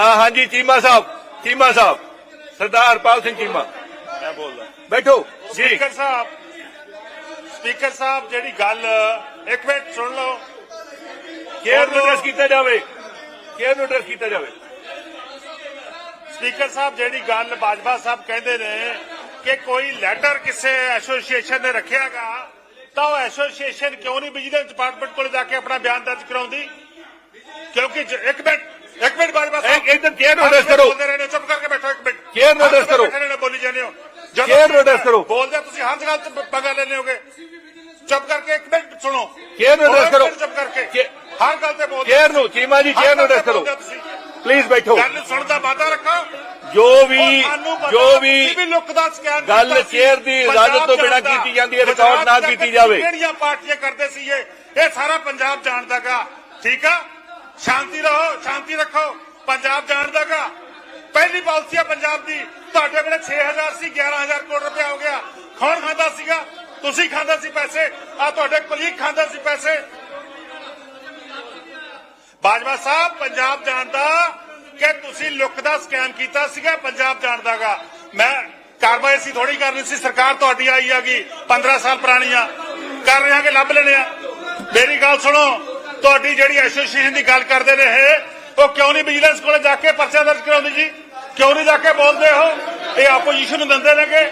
ਹਾਂਜੀ ਚੀਮਾ ਸਾਹਿਬ ਚੀਮਾ ਸਾਹਿਬ ਸਰਦਾਰ ਹਰਪਾਲ ਸਿੰਘ ਚੀਮਾ। ਮੈਂ ਬੋਲਦਾ। ਬੈਠੋ। ਜੀ। ਸਪੀਕਰ ਸਾਹਿਬ ਸਪੀਕਰ ਸਾਹਿਬ ਜਿਹੜੀ ਗੱਲ ਇੱਕ ਮਿੰਟ ਸੁਣ ਲਓ। ਕੇਅਰ ਨੂੰ ਐਡਰੈਸ ਕੀਤਾ ਜਾਵੇ? ਕੇਅਰ ਨੂੰ ਐਡਰੈਸ ਕੀਤਾ ਜਾਵੇ? ਸਪੀਕਰ ਸਾਹਿਬ ਜਿਹੜੀ ਗੱਲ ਬਾਜਵਾ ਸਾਹਿਬ ਕਹਿੰਦੇ ਨੇ ਕਿ ਕੋਈ ਲੈਟਰ ਕਿਸੇ ਐਸੋਸੀਏਸ਼ਨ ਨੇ ਰੱਖਿਆਗਾ ਤਾਂ ਉਹ ਐਸੋਸੀਏਸ਼ਨ ਕਿਉਂ ਨਹੀਂ ਵਿਜੀਲੈਂਸ ਡਿਪਾਰਟਮੈਂਟ ਕੋਲ ਜਾ ਕੇ ਆਪਣਾ ਬਿਆਨ ਦਰਜ ਕਰਾਉਂਦੀ? ਕਿਉਂਕਿ ਇੱਕ ਮਿੰਟ। ਇੱਕ ਮਿੰਟ ਬਾਜਵਾ ਸਾਹਿਬ ਇੱਕ ਇੱਧਰ ਕੇਅਰ ਨੂੰ ਐਡਰੈਸ ਕਰੋ। ਬੋਲਦੇ ਰਹਿੰਦੇ ਚੁੱਪ ਕਰਕੇ ਬੈਠੋ ਇੱਕ ਮਿੰਟ। Chair ਨੂੰ address ਹਰ ਕਰੋ। ਬੈਠੇ ਰਹਿਣਾ, ਬੋਲੀ ਜਾਂਦੇ ਹੋ। ਜਦੋਂ Chair ਨੂੰ address ਕਰੋ। ਬੋਲਦੇ ਤੁਸੀਂ ਹਰ ਗੱਲ ਤੇ ਪੰਗਾ ਲੈਣੇ ਹੋਗੇ। ਚੁੱਪ ਕਰਕੇ ਇੱਕ ਮਿੰਟ ਸੁਣੋ। Chair ਨੂੰ address ਇੱਕ ਕਰੋ। ਚੁੱਪ ਕਰਕੇ। ਹਰ ਗੱਲ ਤੇ ਬੋਲਦੇ ਕੇਅਰ ਨੂੰ ਚੀਮਾ ਜੀ ਕੇਅਰ ਨੂੰ ਐਡਰੈਸ ਕਰੋ। ਪਲੀਜ਼ ਬੈਠੋ। ਗੱਲ ਸੁਣਨ ਦਾ ਵਾਅਦਾ ਰੱਖੋ। ਜੋ ਵੀ ਜੋ ਵੀ ਵੀ ਲੁੱਕ ਦਾ ਸਕੈਨ ਗੱਲ chair ਦੀ ਇਜਾਜ਼ਤ ਤੋਂ ਬਿਨਾਂ ਕੀਤੀ ਜਾਂਦੀ ਹੈ। ਰਿਕਾਰਡ ਨਾ ਕੀਤੀ ਜਾਵੇ। ਕਿਹੜੀਆਂ ਪਾਰਟੀਆਂ ਕਰਦੇ ਸੀ ਇਹ? ਇਹ ਸਾਰਾ ਪੰਜਾਬ ਜਾਣਦਾਗਾ ਠੀਕ ਆ? ਸ਼ਾਂਤੀ ਰਹੋ, ਸ਼ਾਂਤੀ ਰੱਖੋ। ਪੰਜਾਬ ਜਾਣਦਾਗਾ ਪਹਿਲੀ ਪਾਲਿਸੀ ਆ ਪੰਜਾਬ ਦੀ। ਤੁਹਾਡੇ ਕੋਲੇ 6000 ਸੀ 11000 ਕਰੋੜ ਰੁਪਇਆ ਹੋ ਗਿਆ। ਕੌਣ ਖਾਂਦਾ ਸੀਗਾ? ਤੁਸੀਂ ਖਾਂਦਾ ਸੀ ਪੈਸੇ। ਆ ਤੁਹਾਡੇ ਕੁਲੀਗ ਖਾਂਦਾ ਸੀ ਪੈਸੇ। ਬਾਜਵਾ ਸਾਹਿਬ, ਪੰਜਾਬ ਜਾਣਦਾ ਕਿ ਤੁਸੀਂ ਲੁੱਕ ਦਾ ਸਕੈਮ ਕੀਤਾ ਸੀਗਾ ਪੰਜਾਬ ਜਾਣਦਾਗਾ ਮੈਂ ਕਾਰਵਾਈ ਸੀ ਥੋੜੀ ਕਰਨੀ ਸੀ। ਸਰਕਾਰ ਤੁਹਾਡੀ ਆਈ ਹੈਗੀ। 15 ਸਾਲ ਪੁਰਾਣੀ ਆ। ਕਰ ਰਹੇ ਹਾਂ ਕਿ ਲੱਭ ਲੈਣੇ ਆ। ਮੇਰੀ ਗੱਲ ਸੁਣੋ। ਤੁਹਾਡੀ ਜਿਹੜੀ ਐਸੋਸੀਏਸ਼ਨ ਦੀ ਗੱਲ ਕਰਦੇ ਨੇ ਇਹ, ਉਹ ਕਿਉਂ ਨਹੀਂ ਵਿਜੀਲੈਂਸ ਕੋਲੇ ਜਾ ਕੇ ਪਰਚਾ ਦਰਜ ਕਰਾਉਂਦੀ ਜੀ? ਕਿਉਂ ਨਹੀਂ ਜਾ ਕੇ ਬੋਲਦੇ ਹੋ ਇਹ ਆਪੋਜੀਸ਼ਨ ਨੂੰ ਦਿੰਦੇ ਨੇਗੇ।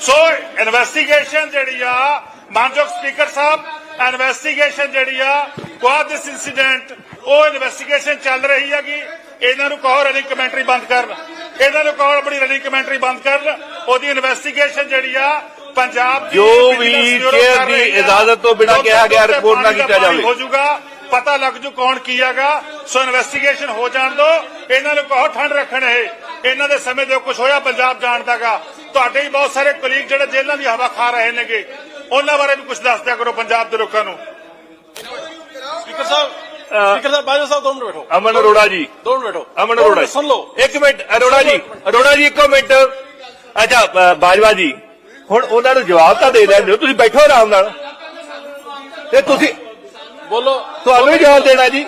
ਸੋ ਇਨਵੈਸਟੀਗੇਸ਼ਨ ਜਿਹੜੀ ਆ, ਮਾਨਯੋਗ ਸਪੀਕਰ ਸਾਹਿਬ ਇਨਵੈਸਟੀਗੇਸ਼ਨ ਜਿਹੜੀ ਆ ਵਾਟ ਦਿਸ ਇਨਸੀਡੈਂਟ ਉਹ ਇਨਵੈਸਟੀਗੇਸ਼ਨ ਚੱਲ ਰਹੀ ਹੈਗੀ। ਇਹਨਾਂ ਨੂੰ ਕਹੋ ਰਨਿੰਗ ਕਮੈਂਟਰੀ ਬੰਦ ਕਰਨ। ਇਹਨਾਂ ਨੂੰ ਕਹੋ ਆਪਣੀ ਰਨਿੰਗ ਕਮੈਂਟਰੀ ਬੰਦ ਕਰਨ। ਉਹਦੀ ਇਨਵੈਸਟੀਗੇਸ਼ਨ ਜਿਹੜੀ ਆ ਪੰਜਾਬ ਦੀ ਜੋ ਵੀ ਕਰ ਦੀ। ਇਜਾਜ਼ਤ ਤੋਂ ਬਿਨਾਂ ਕਿਹਾ ਗਿਆ ਦੇ report ਨਾ ਦਾ ਕੀਤਾ ਜਾਵੇ। ਹੋ ਜਾਊਗਾ ਪਤਾ ਲੱਗ ਜੂ ਕੌਣ ਕੀ ਹੈਗਾ ਸੋ ਇਨਵੈਸਟੀਗੇਸ਼ਨ ਹੋ ਜਾਣ ਦੋ ਇਹਨਾਂ ਨੂੰ ਕਹੋ ਠੰਡ ਰੱਖਣ ਇਹ ਇਹਨਾਂ ਦੇ ਸਮੇਂ ਜੋ ਕੁਝ ਹੋਇਆ ਪੰਜਾਬ ਜਾਣਦਾਗਾ ਤੁਹਾਡੇ ਹੀ ਬਹੁਤ ਸਾਰੇ ਕੁਲੀਗ ਜਿਹੜੇ ਜੇਲ੍ਹਾਂ ਦੀ ਹਵਾ ਖਾ ਰਹੇ ਨੇਗੇ ਉਹਨਾਂ ਬਾਰੇ ਵੀ ਕੁਝ ਦੱਸ ਦਿਆ ਕਰੋ ਪੰਜਾਬ ਦੇ ਲੋਕਾਂ ਨੂੰ। ਸਪੀਕਰ ਸਾਹਿਬ ਸਪੀਕਰ ਸਾਹਿਬ ਬਾਜਵਾ ਸਾਹਿਬ ਦੋ ਮਿੰਟ ਬੈਠੋ। ਅਮਨ ਅਰੋੜਾ ਜੀ। ਦੋ ਮਿੰਟ ਬੈਠੋ। ਅਮਨ ਦੋ ਅਰੋੜਾ ਸੁਣ ਲਓ। ਇੱਕ ਮਿੰਟ ਅਰੋੜਾ ਜੀ। ਅਰੋੜਾ ਜੀ ਇੱਕੋ ਮਿੰਟ। ਅੱਛਾ ਬਾਜਵਾ ਜੀ। ਹੁਣ ਉਹਨਾਂ ਨੂੰ ਜਵਾਬ ਤਾਂ ਦੇ ਲੈਂਦੇ ਹੋ ਤੁਸੀਂ ਬੈਠੋ ਆਰਾਮ ਨਾਲ। ਤੇ ਤੁਸੀਂ ਬੋਲੋ। ਤੁਹਾਨੂੰ ਵੀ ਜਵਾਬ ਦੇਣਾ ਜੀ।